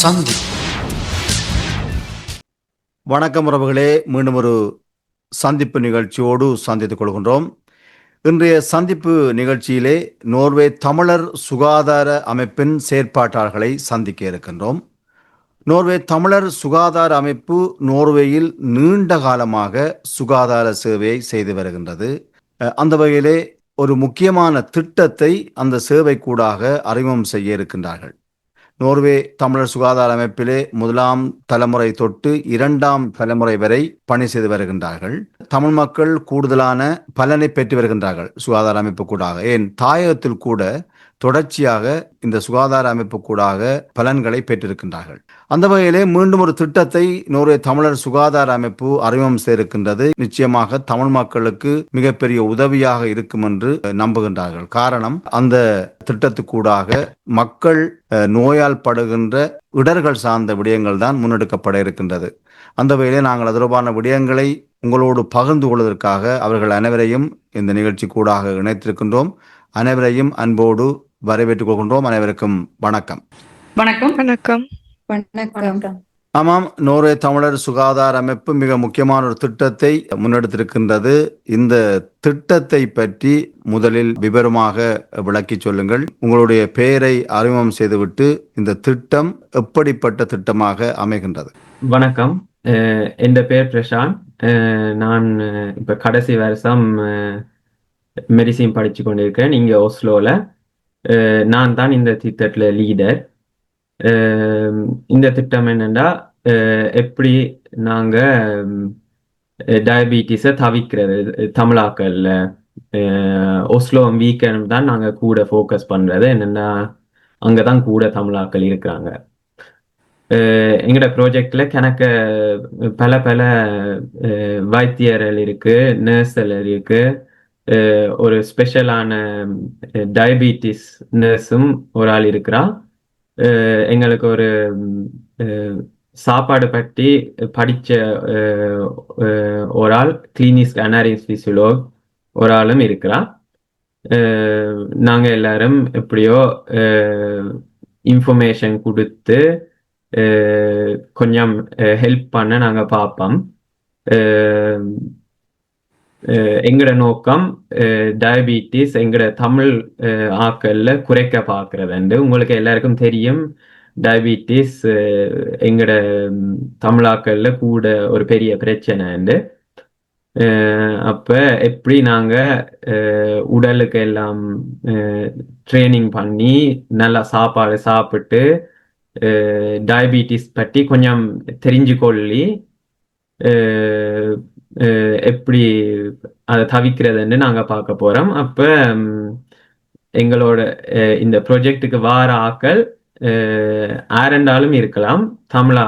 சந்தி. வணக்கம் உறவுகளே. மீண்டும் ஒரு சந்திப்பு நிகழ்ச்சியோடு சந்தித்துக் கொள்கின்றோம். இன்றைய சந்திப்பு நிகழ்ச்சியிலே நோர்வே தமிழர் சுகாதார அமைப்பின் செயற்பாட்டாளர்களை சந்திக்க இருக்கின்றோம். நோர்வே தமிழர் சுகாதார அமைப்பு நோர்வேயில் நீண்ட காலமாக சுகாதார சேவையை செய்து வருகின்றது. அந்த வகையிலே ஒரு முக்கியமான திட்டத்தை அந்த சேவைக்கூடாக அறிமுகம் செய்ய இருக்கின்றார்கள். நோர்வே தமிழர் சுகாதார அமைப்பிலே முதலாம் தலைமுறை தொட்டு இரண்டாம் தலைமுறை வரை பணி செய்து வருகின்றார்கள். தமிழ் மக்கள் கூடுதலான பலனை பெற்று வருகின்றார்கள் சுகாதார அமைப்பு கூட ஏன் தாயகத்தில் கூட தொடர்ச்சியாக இந்த சுகாதார அமைப்பு கூடாக பலன்களை பெற்றிருக்கின்றார்கள். அந்த வகையிலே மீண்டும் ஒரு திட்டத்தை நோர்வே தமிழர் சுகாதார அமைப்பு அறிமுகம் செய்திருக்கின்றது. நிச்சயமாக தமிழ் மக்களுக்கு மிகப்பெரிய உதவியாக இருக்கும் என்று நம்புகின்றார்கள். காரணம் அந்த திட்டத்துக்கூடாக மக்கள் நோயால் படுகின்ற இடர்கள் சார்ந்த விடயங்கள் தான் முன்னெடுக்கப்பட இருக்கின்றது. அந்த வகையிலே நாங்கள் அது தொடர்பான விடயங்களை உங்களோடு பகிர்ந்து கொள்வதற்காக அவர்கள் அனைவரையும் இந்த நிகழ்ச்சி கூடாக இணைத்திருக்கின்றோம். அனைவரையும் அன்போடு வரவேற்றுக் கொள்கின்றோம் அனைவருக்கும் வணக்கம். வணக்கம். வணக்கம். வணக்கம். ஆமாம் நோர்வே தமிழர் சுகாதார அமைப்பு மிக முக்கியமான ஒரு திட்டத்தை முன்னெடுத்திருக்கின்றது. இந்த திட்டத்தை பற்றி முதலில் விவரமாக விளக்கி சொல்லுங்கள். உங்களுடைய பெயரை அறிமுகம் செய்துவிட்டு இந்த திட்டம் எப்படிப்பட்ட திட்டமாக அமைகின்றது? வணக்கம். என் பேர் பிரசாந்த். நான் இப்ப கடைசி வருஷம் மெடிசின் படிச்சு கொண்டிருக்கேன் இங்க ஓஸ்லோல. நான் தான் இந்த திட்டத்துல லீடர் இந்த திட்டம் என்னென்னா அஹ் எப்படி நாங்க டயபிட்டிஸை தவிக்கிறது தமிழாக்கல்ல அஹ் ஒஸ்லோ வீக்கெண்ட் தான் நாங்க கூட ஃபோக்கஸ் பண்றது. என்னன்னா அங்கதான் கூட தமிழாக்கள் இருக்கிறாங்க. அஹ் எங்கட ப்ராஜெக்ட்ல கணக்க பல பல அஹ், வைத்தியர்கள் இருக்கு நர்ஸ்கள் இருக்கு. ஒரு ஸ்பெஷலான டயபிட்டிஸ் நர்ஸும் ஒரு ஆள் இருக்கிறா. எங்களுக்கு ஒரு சாப்பாடு பற்றி படிச்ச ஒரு ஆள் கிளினிஸ்ட் அனாரிஸ் பிசியோலோக் ஒரு ஆளும் இருக்கிறா. நாங்கள் எல்லாரும் எப்படியோ இன்ஃபர்மேஷன் கொடுத்து கொஞ்சம் ஹெல்ப் பண்ண நாங்கள் பார்ப்போம் எங்கட நோக்கம் டயபிட்டிஸ் எங்கட தமிழ் அஹ் குறைக்க பார்க்கறதுண்டு உங்களுக்கு எல்லாருக்கும் தெரியும் டயபிட்டிஸ் எங்கட தமிழாக்கள்ல கூட ஒரு பெரிய பிரச்சனைண்டு அப்ப எப்படி நாங்க உடலுக்கு எல்லாம் ட்ரைனிங் பண்ணி நல்லா சாப்பாடு சாப்பிட்டு டயபிட்டிஸ் பற்றி கொஞ்சம் தெரிஞ்சு கொள்ளி எப்படி அதை தவிக்கிறதுன்னு நாங்க பார்க்க போறோம். அப்ப எங்களோட இந்த ப்ரொஜெக்டுக்கு வார ஆக்கள் ஆரண்டாலும் இருக்கலாம். தமிழா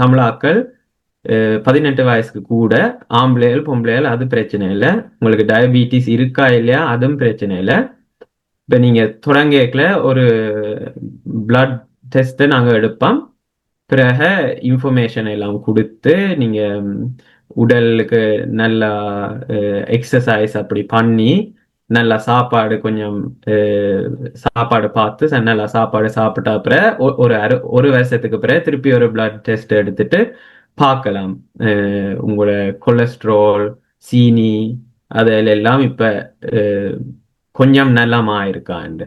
தமிழாக்கள் பதினெட்டு வயசுக்கு கூட ஆம்பளைகள் பொம்பளைகள் அது பிரச்சனை இல்லை. உங்களுக்கு டயபிட்டிஸ் இருக்கா இல்லையா அதுவும் பிரச்சனை இல்லை. இப்போ நீங்க தொடங்கல ஒரு பிளட் டெஸ்ட்டை நாங்கள் எடுப்போம். பிறகு இன்ஃபர்மேஷன் எல்லாம் கொடுத்து நீங்கள் உடலுக்கு நல்லா எக்ஸசைஸ் அப்படி பண்ணி நல்லா சாப்பாடு கொஞ்சம் சாப்பாடு பார்த்து ச- நல்லா சாப்பாடு சாப்பிட்ட அப்புறம் ஒ- ஒரு அரு ஒரு வருஷத்துக்கு பிறகு திருப்பி ஒரு பிளட் டெஸ்ட் எடுத்துட்டு பார்க்கலாம். உங்களோட கொலஸ்ட்ரால் சீனி அதில் எல்லாம் இப்ப கொஞ்சம் நல்லமா இருக்காண்டு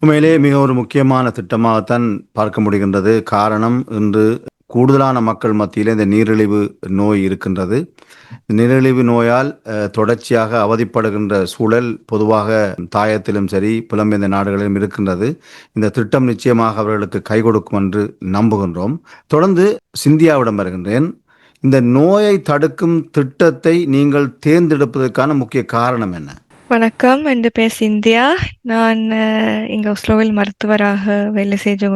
உண்மையிலே மிக ஒரு முக்கியமான திட்டமாகத்தான் பார்க்க முடிகின்றது. காரணம் இன்று கூடுதலான மக்கள் மத்தியில் இந்த நீரிழிவு நோய் இருக்கின்றது. நீரிழிவு நோயால் தொடர்ச்சியாக அவதிப்படுகின்ற சூழல் பொதுவாக தாயத்திலும் சரி புலம்பெயர்ந்த நாடுகளிலும் இருக்கின்றது. இந்த திட்டம் நிச்சயமாக அவர்களுக்கு கை கொடுக்கும் என்று நம்புகின்றோம். தொடர்ந்து சிந்தியாவிடம் வருகின்றேன். இந்த நோயை தடுக்கும் திட்டத்தை நீங்கள் தேர்ந்தெடுப்பதற்கான முக்கிய காரணம் என்ன? வணக்கம். என் பேர் சிந்தியா. நான் இங்கே ஸ்லோவில் மருத்துவராக வேலை செய்து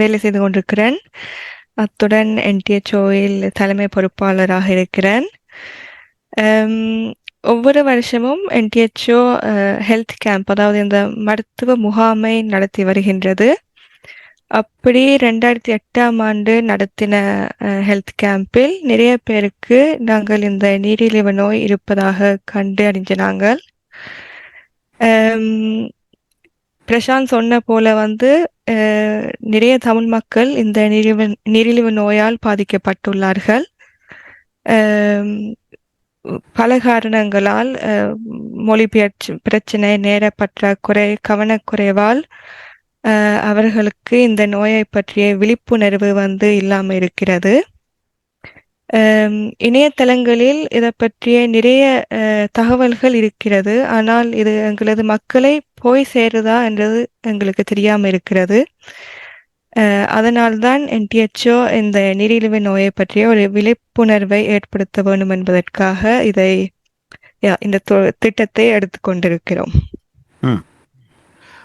வேலை செய்து கொண்டிருக்கிறேன். அத்துடன் என்டிஎச்ஓயில் தலைமை பொறுப்பாளராக இருக்கிறேன். ஒவ்வொரு வருஷமும் என்டிஹெச்ஓ ஹெல்த் கேம்ப் அதாவது இந்த மருத்துவ முகாமை நடத்தி வருகின்றது. அப்படி ரெண்டாயிரத்தி எட்டாம் ஆண்டு நடத்தின ஹெல்த் கேம்பில் நிறைய பேருக்கு நாங்கள் இந்த நீரிழிவு நோய் இருப்பதாக கண்டு அறிஞ்ச நாங்கள். பிரசாந்த் சொன்ன போல வந்து நிறைய தமிழ் மக்கள் இந்த நீரிழிவு நீரிழிவு நோயால் பாதிக்கப்பட்டுள்ளார்கள். பல காரணங்களால் மொழி மொழிபெயர்ச்சி பிரச்சனை நேர பற்றாக்குறை கவனக்குறைவால் அவர்களுக்கு இந்த நோயை பற்றிய விழிப்புணர்வு வந்து இல்லாமல் இருக்கிறது. இணையதளங்களில் இதை பற்றிய நிறைய தகவல்கள் இருக்கிறது. ஆனால் இது எங்களது மக்களை போய் சேருதா என்றது எங்களுக்கு தெரியாமல் இருக்கிறது. அதனால்தான் என்டிஎச்ஓ இந்த நீரிழிவு நோயை பற்றிய ஒரு விழிப்புணர்வை ஏற்படுத்த வேண்டும் என்பதற்காக இதை யா, இந்த தொ- திட்டத்தை எடுத்துக்கொண்டிருக்கிறோம்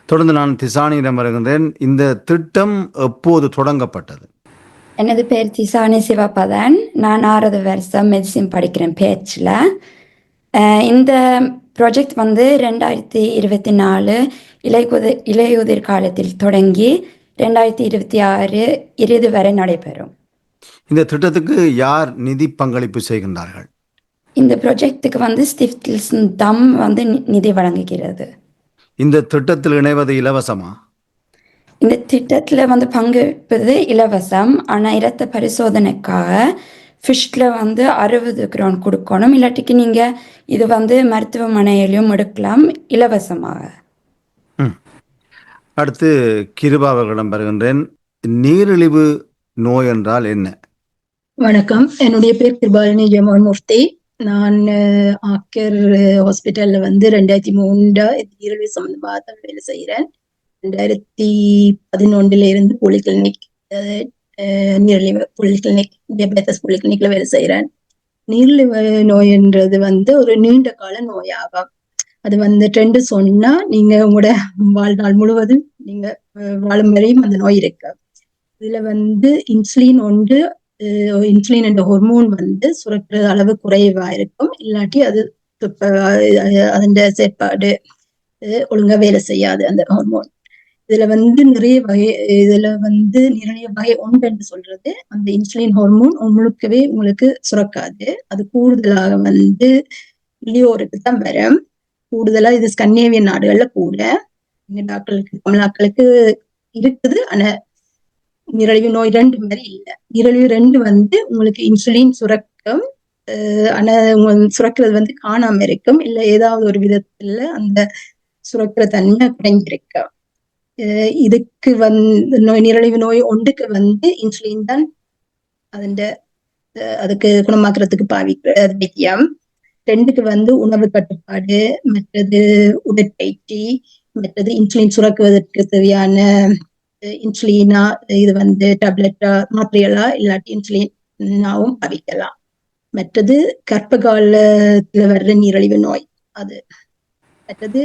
தொடர்ந்து நான் திசானியிடம் வருகின்றேன் இந்த திட்டம் எப்போது தொடங்கப்பட்டது? எனது பேர் திசானி சிவபதன். நான் ஆறாவது வருஷம் மெடிசின் படிக்கிறேன் பேச்சில். இந்த ப்ராஜெக்ட் வந்து ரெண்டாயிரத்தி இருபத்தி நாலு இலையுதிர் இலையுதிர் காலத்தில் தொடங்கி ரெண்டாயிரத்தி இருபத்தி ஆறு இறுதி வரை நடைபெறும். இந்த திட்டத்துக்கு யார் நிதி பங்களிப்பு செய்கின்றார்கள்? இந்த ப்ராஜெக்ட்டுக்கு வந்து ஸ்டிஃப்டில்சன் தம் வந்து நிதி வழங்குகிறது. இந்த திட்டத்தில் இணைவது இலவசமா? இந்த திட்டத்தில் வந்து பங்கேற்பது இலவசம். ஆனால் இரத்த பரிசோதனைக்காக ஃபிஷ்டில் வந்து அறுபது கிரான் கொடுக்கணும். இல்லாட்டிக்கு நீங்கள் இது வந்து மருத்துவமனையிலும் எடுக்கலாம் இலவசமாக. அடுத்து கிருபா அவர்களிடம் வருகின்றேன். நீரிழிவு நோய் என்றால் என்ன? வணக்கம். என்னுடைய பேர் கிருபாலினி ஜமால் முஃப்தி நான் ஆக்கர் ஹாஸ்பிட்டல்ல வந்து ரெண்டாயிரத்தி மூன்றா ஈரல் சம்பந்தமாக வேலை செய்கிறேன் ரெண்டாயிரத்தி பதினொன்றுல இருந்து போலிகிளினிக் நீரிழிவு போலிகிளினிக் டயபெட்டஸ் போலிகிளினிக்ல வேலை செய்யறேன் நீரிழிவு நோய்ன்றது வந்து ஒரு நீண்ட கால நோயாகும். அது வந்து ட்ரெண்டு சொன்னா நீங்க உங்களோட வாழ்நாள் முழுவதும் நீங்க வாழும் வரையும் அந்த நோய் இருக்கு. இதுல வந்து இன்சுலின் ஒன்று இன்சுலின் என்ற ஹோர்மோன் வந்து சுரக்கிற அளவு குறைவா இருக்கும். இல்லாட்டி அது அதன் செயற்பாடு ஒழுங்கா வேலை செய்யாது அந்த ஹார்மோன் இதுல வந்து நிறைய வகை இதுல வந்து நிறைய வகை ஒன்று என்று சொல்றது அந்த இன்சுலின் ஹார்மோன் முழுக்கவே உங்களுக்கு சுரக்காது. அது கூடுதலாக வந்து இளையோருக்கு தான் வரும் கூடுதலா இது ஸ்கandinavian நாடுகள்ல கூட. எங்க டாக்டர்களுக்கு தமிழாக்களுக்கு இருக்குது. ஆனா நீரிழிவு நோய் ரெண்டு மாதிரி இல்ல. நீரிழிவு ரெண்டு வந்து உங்களுக்கு இன்சுலின் சுரக்கும் ஆனா சுரக்கிறது வந்து காணாம இருக்கும். இல்ல ஏதாவது ஒரு விதத்துல அந்த சுரக்கிற தன்மை குறைஞ்சிருக்கும். இதுக்கு வந்து நோய் நீரிழிவு நோய் ஒன்றுக்கு வந்து இன்சுலின் தான் அதன் அதுக்கு குணமாக்குறதுக்கு பாவிக்க வைத்தியம் ரெண்டுக்கு வந்து உணவு கட்டுப்பாடு மற்றது உடற்பயிற்சி மற்றது இன்சுலின் சுரக்குவதற்கு தேவையான இன்சுலினா இது வந்து டேப்லெட்டா மாத்திரைகளா இல்லாட்டி இன்சுலினாவும் பாவிக்கலாம் மற்றது கர்ப்ப காலத்துல வர்ற நீரிழிவு நோய் அது மற்றது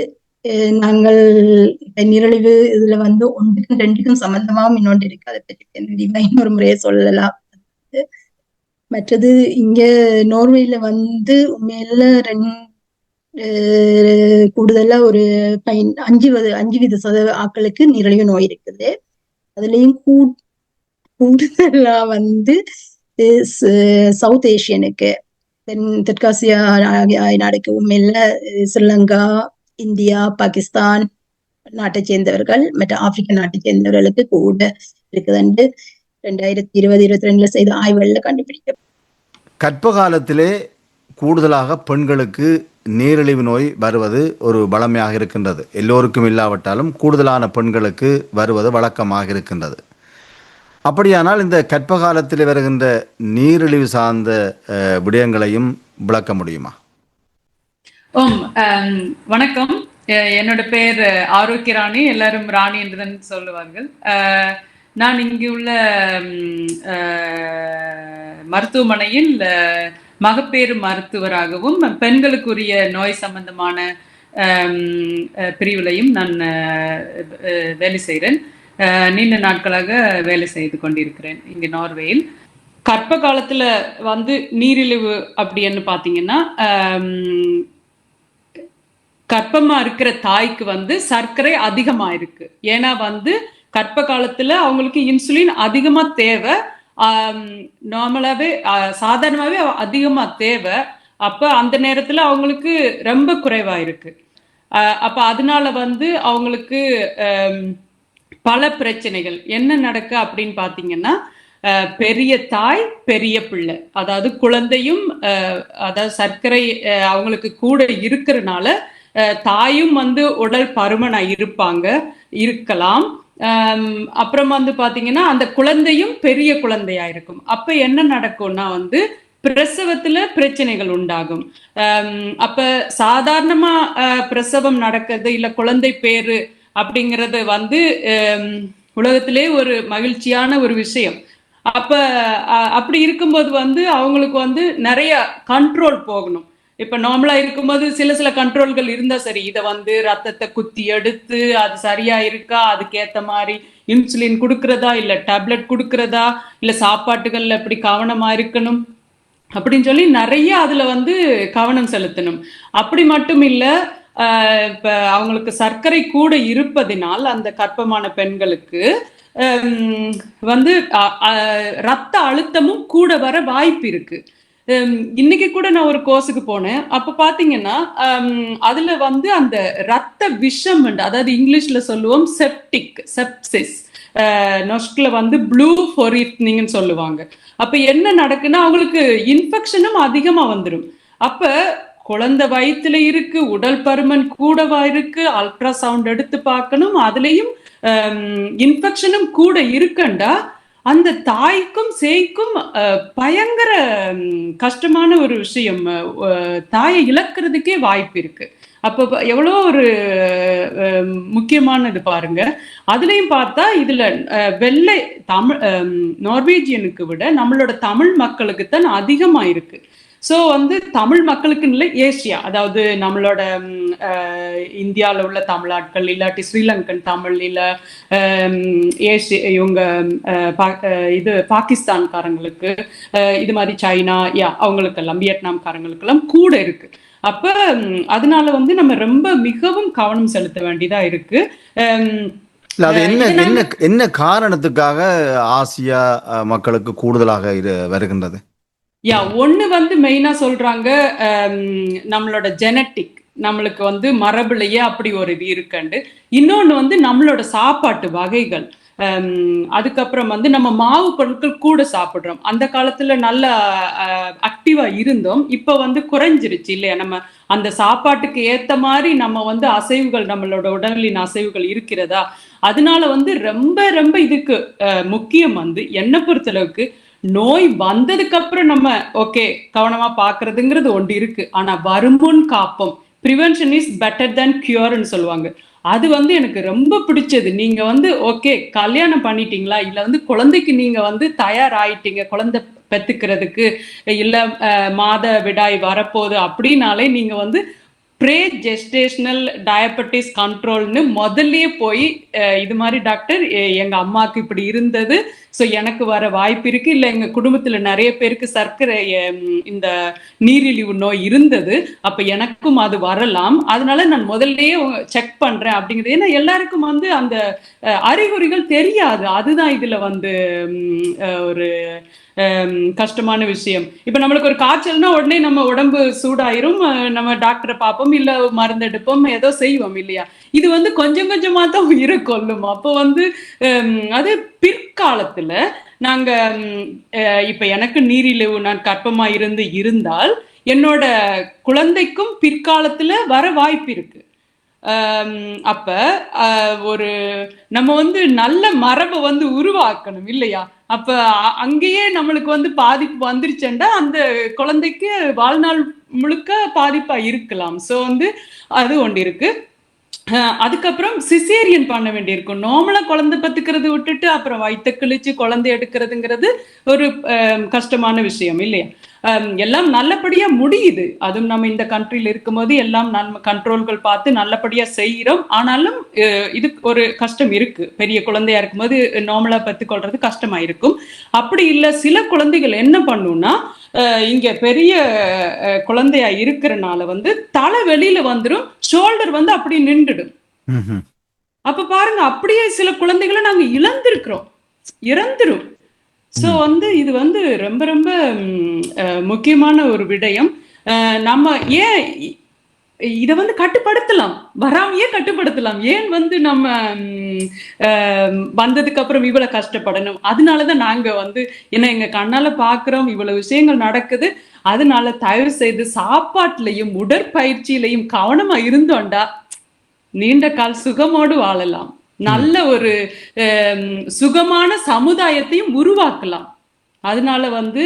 நாங்கள் இப்ப நிரழிவு இதுல வந்து ஒன்றுக்கும் ரெண்டுக்கும் சம்பந்தமாகவும் இன்னொன்று இருக்கு அதை பற்றி விரிவா இன்னொரு முறையை சொல்லலாம். மற்றது இங்க நோர்வேல வந்து உண்மையில ரெண்டு கூடுதலா ஒரு பைன் அஞ்சு அஞ்சு வித சத ஆட்களுக்கு நீரிழிவு நோய் இருக்குது. அதுலயும் கூ கூடுதலா வந்து சவுத் ஏஷியனுக்கு தென் தெற்காசியா நாடுக்கு உண்மையில ஸ்ரீலங்கா இந்தியா பாகிஸ்தான் நாட்டை சேர்ந்தவர்கள் மற்ற ஆப்பிரிக்க நாட்டை சேர்ந்தவர்களுக்கு கூட இருக்குதுண்டு. ரெண்டாயிரத்தி இருபது இருபத்தி ரெண்டுல செய்த ஆய்வுகள்ல கண்டுபிடிக்க கற்ப காலத்திலே கூடுதலாக பெண்களுக்கு நீரிழிவு நோய் வருவது ஒரு வளமையாக இருக்கின்றது. எல்லோருக்கும் இல்லாவிட்டாலும் கூடுதலான பெண்களுக்கு வருவது வழக்கமாக இருக்கின்றது. அப்படியானால் இந்த கற்ப காலத்தில் வருகின்ற நீரிழிவு சார்ந்த விடயங்களையும் விளக்க முடியுமா? ஓம் வணக்கம். என்னோட பேர் ஆரோக்கிய ராணி. எல்லாரும் ராணி என்றுதான் சொல்லுவார்கள். நான் இங்கு உள்ள மருத்துவமனையில் மகப்பேறு மருத்துவராகவும் பெண்களுக்குரிய நோய் சம்பந்தமான ஆம், பிரிவிலையும் நான் அஹ், வேலை செய்கிறேன் நீண்ட நாட்களாக வேலை செய்து கொண்டிருக்கிறேன் இங்கு நார்வேயில். கர்ப்ப காலத்துல வந்து நீரிழிவு அப்படின்னு பாத்தீங்கன்னா கர்ப்பமா இருக்கிற தாய்க்கு வந்து சர்க்கரை அதிகமா இருக்கு ஏன்னா வந்து கர்ப்ப காலத்துல அவங்களுக்கு இன்சுலின் அதிகமா தேவை. நார்மலாவே சாதாரணமாவே அதிகமா தேவை. அப்ப அந்த நேரத்துல அவங்களுக்கு ரொம்ப குறைவா இருக்கு அப்ப அதனால வந்து அவங்களுக்கு பல பிரச்சனைகள். என்ன நடக்கு அப்படின்னு பாத்தீங்கன்னா அஹ், பெரிய தாய் பெரிய பிள்ளை. அதாவது குழந்தையும் அஹ், அதாவது சர்க்கரை அஹ், அவங்களுக்கு கூட இருக்கிறனால தாயும் வந்து உடல் பருமனா இருப்பாங்க இருக்கலாம். அப்புறம் வந்து பாத்தீங்கன்னா அந்த குழந்தையும் பெரிய குழந்தையா இருக்கும். அப்ப என்ன நடக்கும்னா வந்து பிரசவத்துல பிரச்சனைகள் உண்டாகும். அப்ப சாதாரணமா அஹ், பிரசவம் நடக்கிறது இல்ல குழந்தை பேரு அப்படிங்கறது வந்து உலகத்திலே ஒரு மகிழ்ச்சியான ஒரு விஷயம். அப்ப அஹ், அப்படி இருக்கும்போது வந்து அவங்களுக்கு வந்து நிறைய கண்ட்ரோல் போகணும். இப்ப நார்மலா இருக்கும்போது சில சில கண்ட்ரோல்கள் இருந்தா சரி இதை வந்து ரத்தத்தை குத்தி எடுத்து அது சரியா இருக்கா அதுக்கேத்த மாதிரி இன்சுலின் கொடுக்கறதா இல்ல டேப்லெட் கொடுக்கறதா இல்ல சாப்பாட்டுகள்ல எப்படி கவனமா இருக்கணும் அப்படின்னு சொல்லி நிறைய அதுல வந்து கவனம் செலுத்தணும். அப்படி மட்டும் இல்ல ஆஹ் இப்ப அவங்களுக்கு சர்க்கரை கூட இருப்பதினால் அந்த கற்பமான பெண்களுக்கு வந்து ரத்த அழுத்தமும் கூட வர வாய்ப்பு இருக்கு. இன்னைக்கு கூட நான் ஒரு கோர்ஸுக்கு போனேன். அப்ப பாத்தீங்கன்னா அதுல வந்து அந்த ரத்த விஷம் அதாவது இங்கிலீஷ்ல சொல்லுவோம் செப்டிக் செப்சிஸ் நொஸ்ட்ல வந்து ப்ளூ ஃபொரித்னிங்னு சொல்லுவாங்க. அப்ப என்ன நடக்குன்னா அவங்களுக்கு இன்ஃபெக்ஷனும் அதிகமா வந்துடும் அப்ப குழந்தை வயிற்றுல இருக்கு உடல் பருமன் கூடவா இருக்கு அல்ட்ராசவுண்ட் எடுத்து பார்க்கணும். அதுலயும் இன்ஃபெக்ஷனும் கூட இருக்கண்டா அந்த தாய்க்கும் சேய்க்கும் அஹ், பயங்கர கஷ்டமான ஒரு விஷயம். தாயை இழக்கிறதுக்கே வாய்ப்பு இருக்கு. அப்ப எவ்வளோ ஒரு முக்கியமானது பாருங்க. அதுலயும் பார்த்தா இதுல வெள்ளை தமிழ் நார்வேஜியனுக்கு விட நம்மளோட தமிழ் மக்களுக்கு தான் அதிகமா இருக்கு சோ வந்து தமிழ் மக்களுக்கு இல்லை ஏசியா அதாவது நம்மளோட இந்தியால உள்ள தமிழாட்கள் இல்லாட்டி ஸ்ரீலங்கன் தமிழ் இல்ல ஏசி இவங்க இது பாகிஸ்தான்காரங்களுக்கு இது மாதிரி சைனா யா அவங்களுக்கெல்லாம் வியட்நாம்காரங்களுக்கெல்லாம் கூட இருக்கு. அப்ப அதனால வந்து நம்ம ரொம்ப மிகவும் கவனம் செலுத்த வேண்டியதா இருக்கு. அது என்ன என்ன என்ன காரணத்துக்காக ஆசியா மக்களுக்கு கூடுதலாக இது வருகின்றது? யா ஒண்ணு வந்து மெயினா சொல்றாங்க ஹம், நம்மளோட ஜெனட்டிக் நம்மளுக்கு வந்து மரபுலையே அப்படி ஒரு இது இருக்குண்டு. இன்னொன்னு வந்து நம்மளோட சாப்பாட்டு வகைகள். ஹம், அதுக்கப்புறம் வந்து நம்ம மாவு பொருட்கள் கூட சாப்பிடுறோம். அந்த காலத்துல நல்ல ஆக்டிவா இருந்தோம். இப்போ வந்து குறைஞ்சிருச்சு இல்லையா? நம்ம அந்த சாப்பாட்டுக்கு ஏத்த மாதிரி நம்ம வந்து அசைவுகள் நம்மளோட உடலின் அசைவுகள் இருக்கிறதா? அதனால வந்து ரொம்ப ரொம்ப இதுக்கு முக்கியம் வந்து என்னை பொறுத்தளவுக்கு நோய் வந்ததுக்கு அப்புறம் நம்ம ஓகே கவனமா பாக்குறதுங்கிறது ஒன்று இருக்கு. ஆனா வருமுன் காப்போம். ப்ரிவென்ஷன் இஸ் பெட்டர் தேன் கியூர்னு சொல்லுவாங்க. அது வந்து எனக்கு ரொம்ப பிடிச்சது. நீங்க வந்து ஓகே கல்யாணம் பண்ணிட்டீங்களா? இல்ல வந்து குழந்தைக்கு நீங்க வந்து தயாராயிட்டீங்க குழந்தை பெத்துக்கிறதுக்கு இல்ல மாத விடாய் வரப்போகுது அப்படின்னாலே நீங்க வந்து ப்ரே ஜெஸ்டேஷனல் டயபெட்டிஸ் கண்ட்ரோல்னு முதல்லயே போய் இது மாதிரி டாக்டர் எங்க அம்மாவுக்கு இப்படி இருந்தது. ஸோ எனக்கு வர வாய்ப்பு இருக்கு. இல்லை எங்க குடும்பத்துல நிறைய பேருக்கு சர்க்கரை இந்த நீரிழிவு நோய் இருந்தது. அப்ப எனக்கும் அது வரலாம். அதனால நான் முதல்லயே செக் பண்றேன் அப்படிங்கிறது. ஏன்னா எல்லாருக்கும் வந்து அந்த அஹ், அறிகுறிகள் தெரியாது. அதுதான் இதுல வந்து ஒரு கஷ்டமான விஷயம். இப்ப நம்மளுக்கு ஒரு காய்ச்சல்னா உடனே நம்ம உடம்பு சூடாயிரும் நம்ம டாக்டரை பார்ப்போம் இல்ல மருந்து எடுப்போம் ஏதோ செய்வோம் இல்லையா? இது வந்து கொஞ்சம் கொஞ்சமா தான் உயிரை கொல்லும். அப்போ வந்து ஹம், அது பிற்காலத்துல நாங்க அஹ், இப்ப எனக்கு நீரிழிவு நான் கற்பமா இருந்து இருந்தால் என்னோட குழந்தைக்கும் பிற்காலத்துல வர வாய்ப்பு இருக்கு. அப்ப ஒரு நம்ம வந்து நல்ல மரபை வந்து உருவாக்கணும் இல்லையா? அப்ப அங்கேயே நம்மளுக்கு வந்து பாதிப்பு வந்துருச்சுண்டா அந்த குழந்தைக்கு வாழ்நாள் முழுக்க பாதிப்பா இருக்கலாம். சோ வந்து அது ஒன்று இருக்கு. அதுக்கப்புறம் சிசேரியன் பண்ண வேண்டியிருக்கும் நார்மலா குழந்தை பத்துக்கிறது விட்டுட்டு அப்புறம் வயிற்ற கிழிச்சு குழந்தை எடுக்கிறதுங்கிறது ஒரு அஹ், கஷ்டமான விஷயம் இல்லையா? எல்லாம் நல்லபடியா முடியுது. அதுவும் நம்ம இந்த கண்ட்ரில இருக்கும்போது எல்லாம் நம்ம கண்ட்ரோல்கள் பார்த்து நல்லபடியா செய்யறோம் ஆனாலும் இது ஒரு கஷ்டம் இருக்கு. பெரிய குழந்தையா இருக்கும்போது நார்மலா பெத்துக்கொள்றது கஷ்டமா இருக்கும். அப்படி இல்ல சில குழந்தைகள் என்ன பண்ணும்னா அஹ், இங்க பெரிய குழந்தையா இருக்கிறனால வந்து தலை வெளியில வந்துடும் ஷோல்டர் வந்து அப்படியே நின்றுடும். அப்ப பாருங்க அப்படியே சில குழந்தைகளை நாங்க இழந்திருக்கிறோம். இறந்துரும். சோ வந்து இது வந்து ரொம்ப ரொம்ப முக்கியமான ஒரு விடயம். நம்ம ஏன் இதை வந்து கட்டுப்படுத்தலாம். வராமையே கட்டுப்படுத்தலாம். ஏன் வந்து நம்ம வந்ததுக்கு அப்புறம் இவ்வளவு கஷ்டப்படணும்? அதனாலதான் நாங்க வந்து என்ன எங்க கண்ணால பாக்குறோம் இவ்வளவு விஷயங்கள் நடக்குது. அதனால தயவு செய்து சாப்பாட்டுலயும் உடற்பயிற்சியிலையும் கவனமா இருந்தோண்டா நீண்ட கால் சுகமோடு வாழலாம். நல்ல ஒரு சுகமான சமுதாயத்தையும் உருவாக்கலாம் அதனால வந்து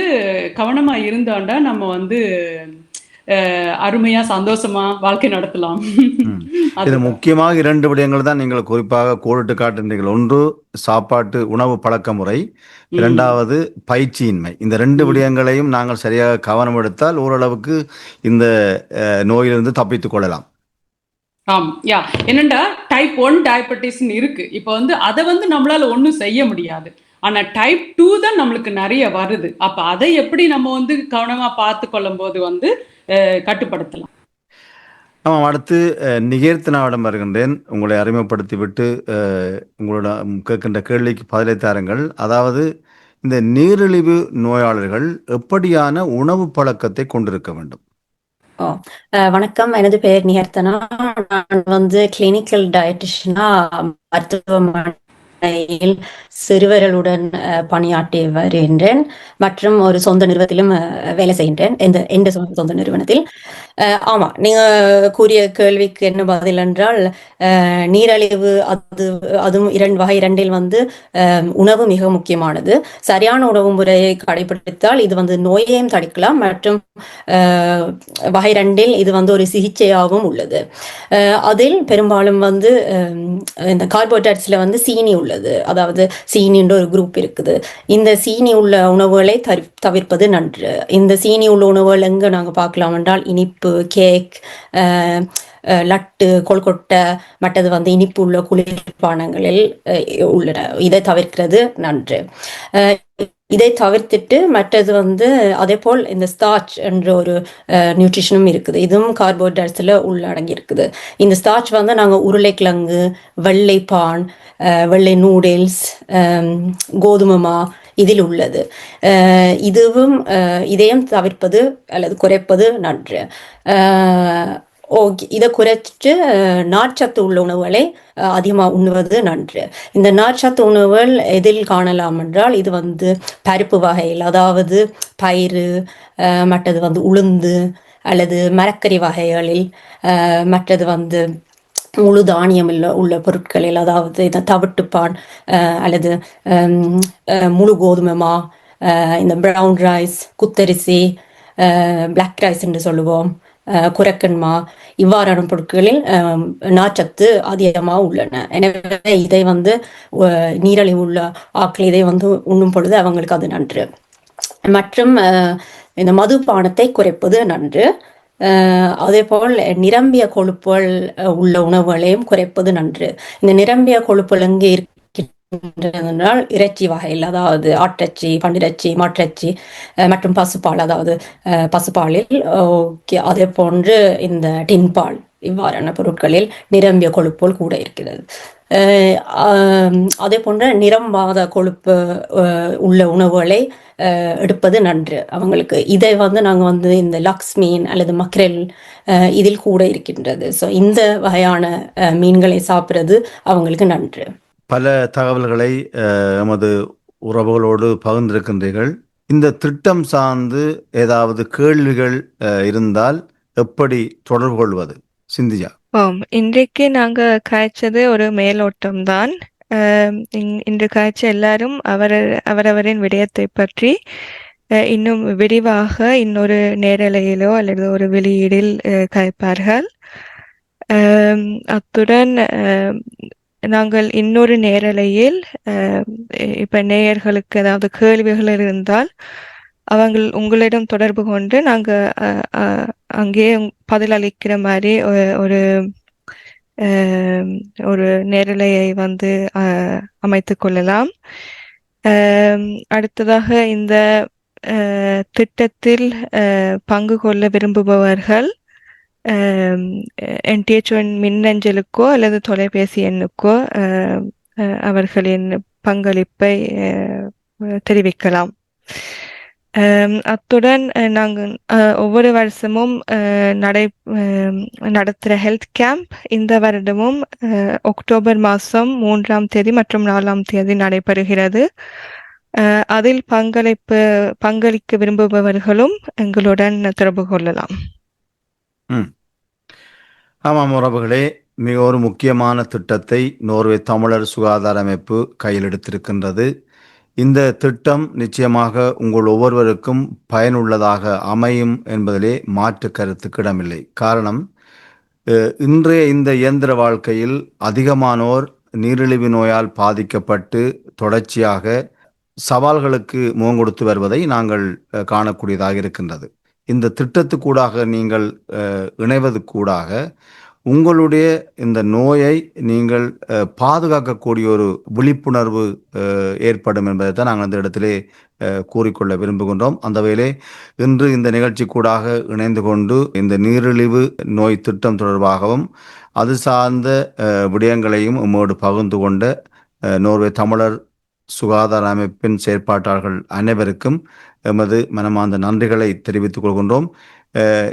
கவனமா இருந்தோண்டா நம்ம வந்து அருமையா சந்தோஷமா வாழ்க்கை நடத்தலாம். இது. முக்கியமாக இரண்டு விடயங்கள் தான் நீங்கள் குறிப்பாக கோடிட்டு காட்டுகிறீர்கள் ஒன்று சாப்பாட்டு உணவு பழக்க முறை. இரண்டாவது பயிற்சியின்மை இந்த ரெண்டு. விடயங்களையும் நாங்கள் சரியாக கவனம் எடுத்தால் ஓரளவுக்கு இந்த நோயிலிருந்து தப்பித்துக் கொள்ளலாம் ஆம் யா. என்னண்டா? டைப் ஒன் டயபெட்டிஸ்னு இருக்கு. இப்போ வந்து அதை வந்து நம்மளால ஒன்றும் செய்ய முடியாது. ஆனா டைப் டூ தான் நம்மளுக்கு நிறைய வருது. அப்போ அதை எப்படி நம்ம வந்து கவனமா பார்த்து கொள்ளும் போது வந்து கட்டுப்படுத்தலாம். ஆமாம் அடுத்து அஹ், நிகேர்த்தனாவிடம் வருகின்றேன் உங்களை அறிமுகப்படுத்தி விட்டு அஹ், உங்களோட கேட்கின்ற கேள்விக்கு பதிலை தாருங்கள். அதாவது இந்த நீரிழிவு நோயாளர்கள் எப்படியான உணவு பழக்கத்தை கொண்டிருக்க வேண்டும்? ஓ வணக்கம். எனது பெயர் நிகர்த்தனா நான் வந்து கிளினிக்கல் டயட்டிஷனா மருத்துவமனையில் சிறுவர்களுடன் அஹ், பணியாற்றி வருகின்றேன் மற்றும் ஒரு சொந்த நிறுவனத்திலும் வேலை செய்கின்றேன். எந்த எந்த சொந்த நிறுவனத்தில்? ஆமாம் ஆமா. நீங்க கூறிய கேள்விக்கு என்ன பதில் என்றால் நீரழிவு அது அதுவும் இரண்டு வகை இரண்டில் வந்து உணவு மிக முக்கியமானது. சரியான உணவு முறையை கடைபிடித்தால் இது வந்து நோயையும் தடுக்கலாம். மற்றும் வகை ரெண்டில் இது வந்து ஒரு சிகிச்சையாகவும் உள்ளது. அதில் பெரும்பாலும் வந்து இந்த கார்போஹைட்ரேட்ஸ்ல வந்து சீனி உள்ளது. அதாவது சீனின்ற ஒரு குரூப் இருக்குது. இந்த சீனி உள்ள உணவுகளை தவிர்ப்பது நன்று. இந்த சீனி உள்ள உணவுகள் எங்க நாங்கள் பார்க்கலாம் என்றால் இனிப்பு கேக் லட்டு கொல்கொட்டை மற்றது வந்து இனிப்பு உள்ள குளிர்பானங்களில் உள்ளன. இதை தவிர்க்கிறது நன்று. இதை தவிர்த்துட்டு மற்றது வந்து அதே போல் இந்த ஸ்டார்ச் என்ற ஒரு நியூட்ரிஷனும் இருக்குது. இதுவும் கார்போஹைட்ரேட்ஸில் உள்ளடங்கி இருக்குது. இந்த ஸ்டார்ச் வந்து நாங்கள் உருளைக்கிழங்கு வெள்ளைப்பான் பான் வெள்ளை நூடுல்ஸ் கோதுமை மா இதில் உள்ளது. இதுவும் அஹ், இதையும் தவிர்ப்பது அல்லது குறைப்பது நன்று. ஓகே இதை குறைச்சிட்டு அஹ், நார்ச்சத்து உள்ள உணவுகளை அதிகமாக உண்ணுவது நன்று. இந்த நார்ச்சத்து உணவுகள் எதில் காணலாம் என்றால் இது வந்து பருப்பு வகையில் அதாவது பயிறு மற்றது வந்து உளுந்து அல்லது மரக்கறி வகைகளில் மற்றது வந்து முழு தானியம் உள்ள உள்ள பொருட்களில் அதாவது இந்த தவிட்டுப்பான் அஹ், அல்லது அஹ், முழு கோதுமை மா அஹ், இந்த ப்ரௌன் ரைஸ் குத்தரிசி பிளாக் ரைஸ் என்று சொல்லுவோம் அஹ், குரக்கன்மா இவ்வாறான பொருட்களில் அஹ், நார்ச்சத்து அதிகமாக உள்ளன. எனவே இதை வந்து நீரழிவு உள்ள ஆக்கள் இதை வந்து உண்ணும் பொழுது அவங்களுக்கு அது நன்று. மற்றும் இந்த மதுபானத்தை குறைப்பது நன்று. அதே போல் நிரம்பிய கொழுப்புகள் உள்ள உணவுகளையும் குறைப்பது நன்று. இந்த நிரம்பிய கொழுப்புகள் எங்கே இருக்கின்றது என்றால் இறைச்சி வகையில் அதாவது ஆட்டச்சி பன்னிறச்சி மாட்டிறைச்சி மற்றும் பசுப்பால் அதாவது பசுப்பாலில் ஓகே அதே போன்று இந்த டின்பால். இவ்வாறான பொருட்களில் நிரம்பிய கொழுப்போல் கூட இருக்கிறது. அதே போன்ற நிரம்பாத கொழுப்பு உள்ள உணவுகளை எடுப்பது நன்று. அவங்களுக்கு இதை வந்து நாங்கள் வந்து இந்த லக்ஸ் மீன் அல்லது மக்ரெல் இதில் கூட இருக்கின்றது. ஸோ இந்த வகையான மீன்களை சாப்பிட்றது அவங்களுக்கு நன்று. பல தகவல்களை எமது உறவுகளோடு பகிர்ந்திருக்கின்றீர்கள். இந்த திட்டம் சார்ந்து ஏதாவது கேள்விகள் இருந்தால் எப்படி தொடர்பு கொள்வது? சிந்திஜா. ஆம் இன்றைக்கு நாங்க காய்ச்சது ஒரு மேலோட்டம் தான் இன்று காய்ச்ச எல்லாரும் அவர் அவரவரின் விடயத்தை பற்றி அஹ், இன்னும் விரிவாக இன்னொரு நேரலையிலோ அல்லது ஒரு வெளியீடில் அஹ், காய்ப்பார்கள். அத்துடன் அஹ், நாங்கள் இன்னொரு நேரலையில் அஹ், இப்ப நேயர்களுக்கு ஏதாவது கேள்விகள் இருந்தால் அவங்கள் உங்களிடம் தொடர்பு கொண்டு நாங்க அஹ், அஹ், அங்கே பதிலளிக்கிற மாதிரி ஒரு அஹ், ஒரு நேரலையை வந்து அஹ், கொள்ளலாம். அடுத்ததாக இந்த அஹ், திட்டத்தில் அஹ், பங்கு கொள்ள விரும்புபவர்கள் என்டிஹெச்ஒன் மின்னஞ்சலுக்கோ அல்லது தொலைபேசி எண்ணுக்கோ அஹ், அவர்களின் பங்களிப்பை அஹ், தெரிவிக்கலாம். Um, அத்துடன் நாங்கள் ஒவ்வொரு வருஷமும் நடை நடத்துகிற ஹெல்த் கேம்ப் இந்த வருடமும் அக்டோபர் மாதம் மூன்றாம் தேதி மற்றும் நாலாம் தேதி நடைபெறுகிறது. அதில் பங்களிப்பு பங்களிக்க விரும்புபவர்களும் எங்களுடன் தொடர்பு கொள்ளலாம். ஆமாம் உறவுகளே மிக ஒரு முக்கியமான திட்டத்தை நோர்வே தமிழர் சுகாதார அமைப்பு கையில் எடுத்திருக்கின்றது. இந்த திட்டம் நிச்சயமாக உங்கள் ஒவ்வொருவருக்கும் பயனுள்ளதாக அமையும் என்பதிலே மாற்று கருத்து கிடமில்லை காரணம் இன்றைய இந்த இயந்திர வாழ்க்கையில் அதிகமானோர் நீரிழிவு நோயால் பாதிக்கப்பட்டு தொடர்ச்சியாக சவால்களுக்கு முகம் கொடுத்து வருவதை நாங்கள் காணக்கூடியதாக இருக்கின்றது. இந்த திட்டத்துக்கூடாக நீங்கள் இணைவது கூடாக உங்களுடைய இந்த நோயை நீங்கள் பாதுகாக்கக்கூடிய ஒரு விழிப்புணர்வு ஏற்படும் என்பதை தான் நாங்கள் இந்த இடத்திலே கூறிக்கொள்ள விரும்புகின்றோம். அந்த வகையிலே இன்று இந்த நிகழ்ச்சி கூடாக இணைந்து கொண்டு இந்த நீரிழிவு நோய் திட்டம் தொடர்பாகவும் அது சார்ந்த விடயங்களையும் உம்மோடு பகிர்ந்து கொண்ட நோர்வே தமிழர் சுகாதார அமைப்பின் செயற்பாட்டாளர்கள் அனைவருக்கும் எமது மனமார்ந்த நன்றிகளை தெரிவித்துக் கொள்கின்றோம்.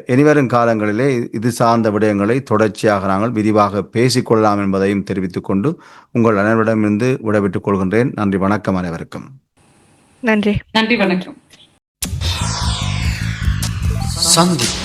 இனிவரும் காலங்களிலே இது சார்ந்த விடயங்களை தொடர்ச்சியாக நாங்கள் விரிவாக பேசிக்கொள்ளலாம் என்பதையும் தெரிவித்துக் கொண்டு உங்கள் அனைவரிடமிருந்து விடைபெற்றுக் கொள்கின்றேன். நன்றி வணக்கம் அனைவருக்கும். நன்றி. நன்றி வணக்கம். சந்திப்பு.